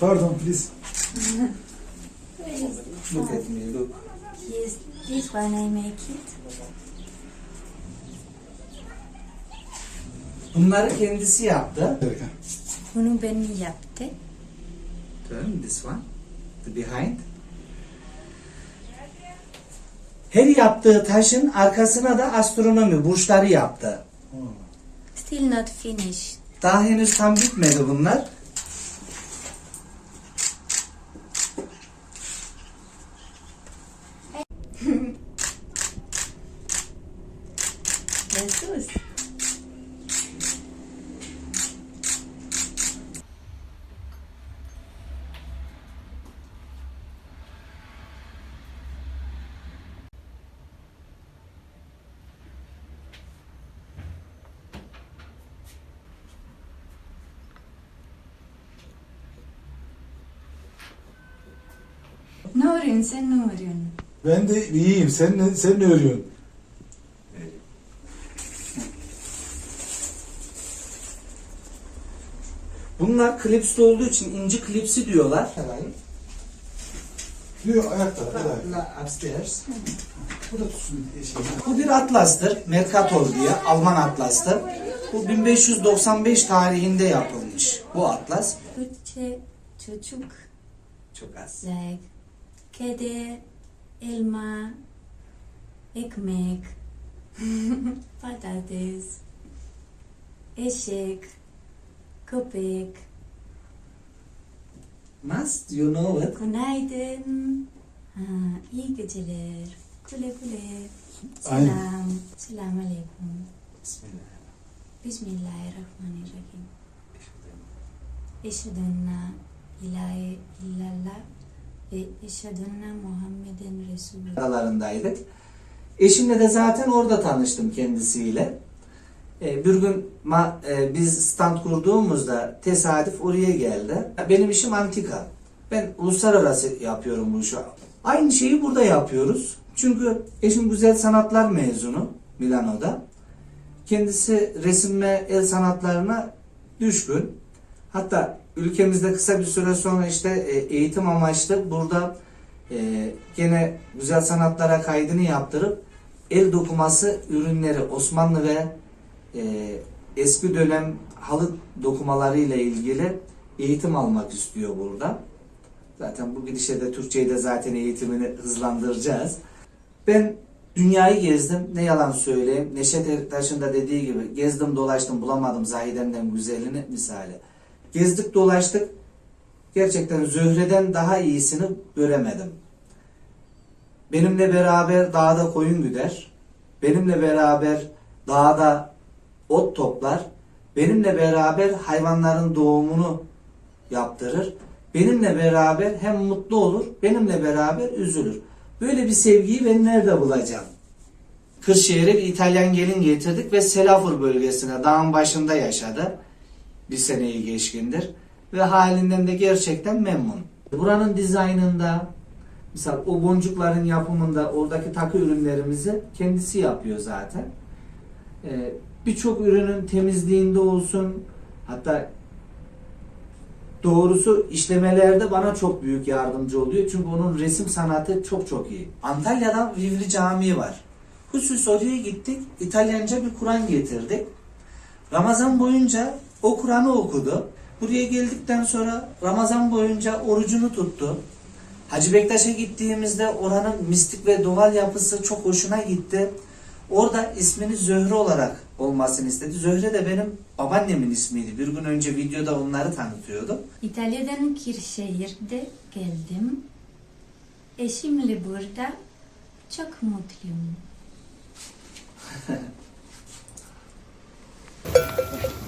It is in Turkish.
Pardon, please. Look at me, look. Yes, this one I make it. Bunları kendisi yaptı. Bunu ben yaptı. Turn this one. The behind. Her yaptığı taşın arkasına da astronomi burçları yaptı. Still not finished. Daha henüz tam bitmedi bunlar. Jesus. Ne arıyorsun sen ne arıyorsun? Ben de iyiyim. Sen ne, sen ne örüyorsun? Bunlar klipsli olduğu için inci klipsi diyorlar. Diyor ayakta. La- Upstairs. Bu da tutsun şey. Bu bir atlastır. Mercator diye. Alman atlastır. Bu 1595 tarihinde yapılmış. Bu atlas. Türkçe çocuk Çok az. like kedi, elma, ekmek, patates, eşek, köpek, Must you know it? günaydın, ha, iyi geceler, güle güle, selam, selam aleyküm, Bismillah. bismillahirrahmanirrahim. Eşhedü en la ilahe illallah ve eşhedü enne Muhammeden Resulullah. Aralarındaydık. Eşimle de zaten orada tanıştım kendisiyle. Ee, bir gün ma- e, biz stand kurduğumuzda tesadüf oraya geldi. Benim işim antika. Ben uluslararası yapıyorum bu işi. Aynı şeyi burada yapıyoruz. Çünkü eşim güzel sanatlar mezunu Milano'da. Kendisi resim ve el sanatlarına düşkün. Hatta ülkemizde kısa bir süre sonra işte e, eğitim amaçlı burada e, gene güzel sanatlara kaydını yaptırıp el dokuması ürünleri Osmanlı ve e, eski dönem halı dokumaları ile ilgili eğitim almak istiyor burada. Zaten bu gidişe de Türkçeyi de zaten eğitimini hızlandıracağız. Ben dünyayı gezdim. Ne yalan söyleyeyim. Neşet Ertaş'ın da dediği gibi gezdim dolaştım bulamadım Zahide'mden güzelini misali. Gezdik dolaştık. Gerçekten Zöhre'den daha iyisini göremedim. Benimle beraber dağda koyun güder. Benimle beraber dağda ot toplar. Benimle beraber hayvanların doğumunu yaptırır. Benimle beraber hem mutlu olur, benimle beraber üzülür. Böyle bir sevgiyi ben nerede bulacağım? Kırşehir'e bir İtalyan gelin getirdik ve Selafur bölgesine dağın başında yaşadı. Bir seneyi geçkindir. Ve halinden de gerçekten memnun. Buranın dizaynında, mesela o boncukların yapımında oradaki takı ürünlerimizi kendisi yapıyor zaten. Ee, Birçok ürünün temizliğinde olsun, hatta doğrusu işlemelerde bana çok büyük yardımcı oluyor. Çünkü onun resim sanatı çok çok iyi. Antalya'dan Vivri Camii var. Husus oraya gittik. İtalyanca bir Kur'an getirdik. Ramazan boyunca o Kur'an'ı okudu. Buraya geldikten sonra Ramazan boyunca orucunu tuttu. Hacı Bektaş'a gittiğimizde oranın mistik ve doğal yapısı çok hoşuna gitti. Orada ismini Zöhre olarak olmasını istedi. Zöhre de benim babaannemin ismiydi. Bir gün önce videoda onları tanıtıyordum. İtalya'dan Kirşehir'de geldim. Eşimle burada çok mutluyum.